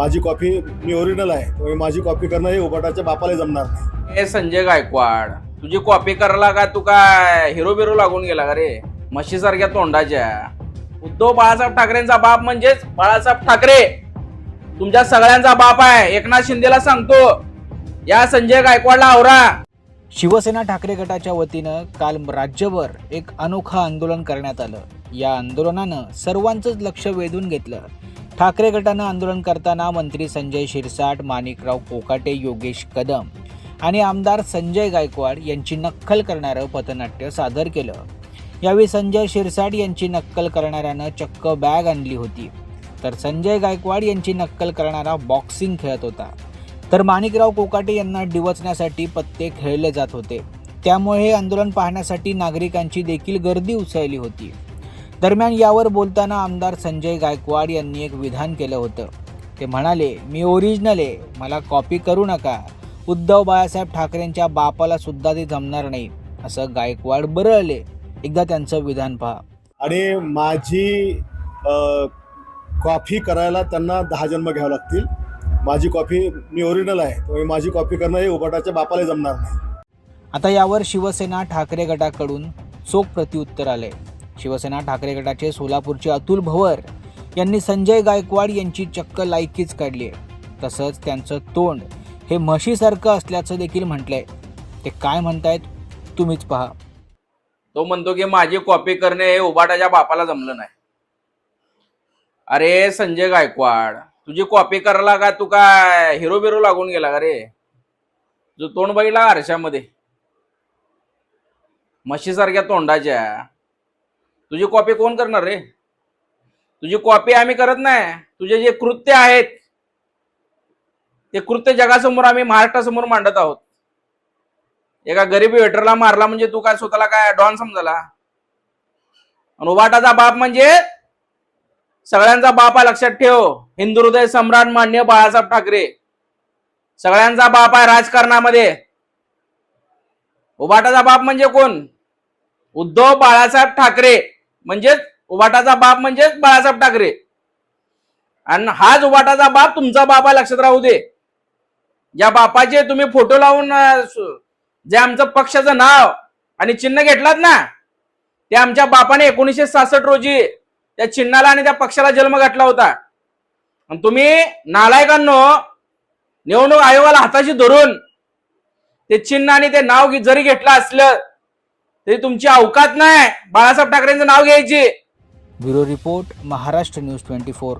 माझी कॉफी मी ओरिजिनल आहे त्यामुळे माझी कॉपी करणं हे उबाटाच्या बापाला जमणार नाही. ए संजय गायकवाड तुझी कॉपी करायला का तू काय हिरो बिरो लागून गेला का रे? म्हशीसारख्या तोंडाच्या. उद्धव बाळासाहेब ठाकरेंचा बाप म्हणजेच बाळासाहेब ठाकरे. तुमच्या सगळ्यांचा बाप आहे एकनाथ शिंदेला सांगतो. या संजय गायकवाडला आवरा. शिवसेना ठाकरे गटाच्या वतीनं काल राज्यभर एक अनोखं आंदोलन करण्यात आलं. या आंदोलनानं सर्वांचंच लक्ष वेधून घेतलं. ठाकरे गटानं आंदोलन करताना मंत्री संजय शिरसाट माणिकराव कोकाटे योगेश कदम आणि आमदार संजय गायकवाड यांची नक्कल करणारं पथनाट्य सादर केलं. यावेळी संजय शिरसाट यांची नक्कल करणाऱ्यानं चक्क बॅग आणली होती. तर संजय गायकवाड यांची नक्कल करणारा बॉक्सिंग खेळत होता. तर माणिकराव कोकाटे यांना डिवचण्यासाठी पत्ते खेळले जात होते. त्यामुळे हे आंदोलन पाहण्यासाठी नागरिकांची देखील गर्दी उसळली होती. दरम्यान यावर बोलताना आमदार संजय गायकवाड यांनी एक विधान केलं होतं. ते म्हणाले मी ओरिजिनल आहे. मला कॉपी करू नका. उद्धव बाळासाहेब ठाकरेंच्या बापाला सुद्धा ते जमणार नाही. असं गायकवाड बरळले. एकदा त्यांचं विधान पहा. आणि माझी कॉफी करायला त्यांना दहा जन्म घ्यावे लागतील. माझी कॉफी मी ओरिजिनल आहे. त्यामुळे माझी कॉपी करणं हे उबाटाच्या बापाला जमणार नाही. आता यावर शिवसेना ठाकरे गटाकडून चोख प्रत्युत्तर आले शिवसेना ठाकरे गटाचे सोलापूरचे अतुल भवर यांनी संजय गायकवाड यांची चक्क लायकीच काढली आहे. तसंच त्यांचं तोंड हे म्हशीसारखं असल्याचं देखील म्हटलंय. ते काय म्हणतायत तुम्हीच पहा. तो म्हणतो की माझी कॉपी करणे हे उबाटाच्या बापाला जमलं नाही. अरे संजय गायकवाड तुझी कॉपी करायला का तू काय हिरो बिरो लागून गेला का रे? जो तोंड बघितला आरशामध्ये. म्हशीसारख्या तोंडाच्या. तुझी कॉपी कोण करणार रे? तुझी कॉपी आम्ही करत नाही. तुझे जे कृत्य आहेत ते कृत्य जगासमोर आम्ही महाराष्ट्रासमोर मांडत आहोत. एका गरीब वेटरला मारला म्हणजे तू काय स्वतःला काय डॉन समजला? आणि उभाटाचा बाप म्हणजे सगळ्यांचा बाप आहे लक्षात ठेव. हिंदू हृदय सम्राट मान्य बाळासाहेब ठाकरे. सगळ्यांचा बाप आहे राजकारणामध्ये. उभाटाचा बाप म्हणजे कोण? उद्धव बाळासाहेब ठाकरे. म्हणजेच उबाटाचा बाप म्हणजेच बाळासाहेब ठाकरे. आणि हाच उबाटाचा बाप तुमचा बाबा लक्षात राहू दे. ज्या बापाचे तुम्ही फोटो लावून जे आमचं पक्षाचं नाव आणि चिन्ह घेतलात ना ते आमच्या बापाने एकोणीसशे सासष्ट रोजी त्या चिन्हाला आणि त्या पक्षाला जन्म घातला होता. आणि तुम्ही नालायकांनो निवडणूक आयोगाला हाताशी धरून ते चिन्ह आणि ते नाव जरी घेतलं असलं ते तुमची अवकात नाही. बाळासाहेब ठाकरेंचं नाव घ्यायची. Bureau report Maharashtra news twenty four.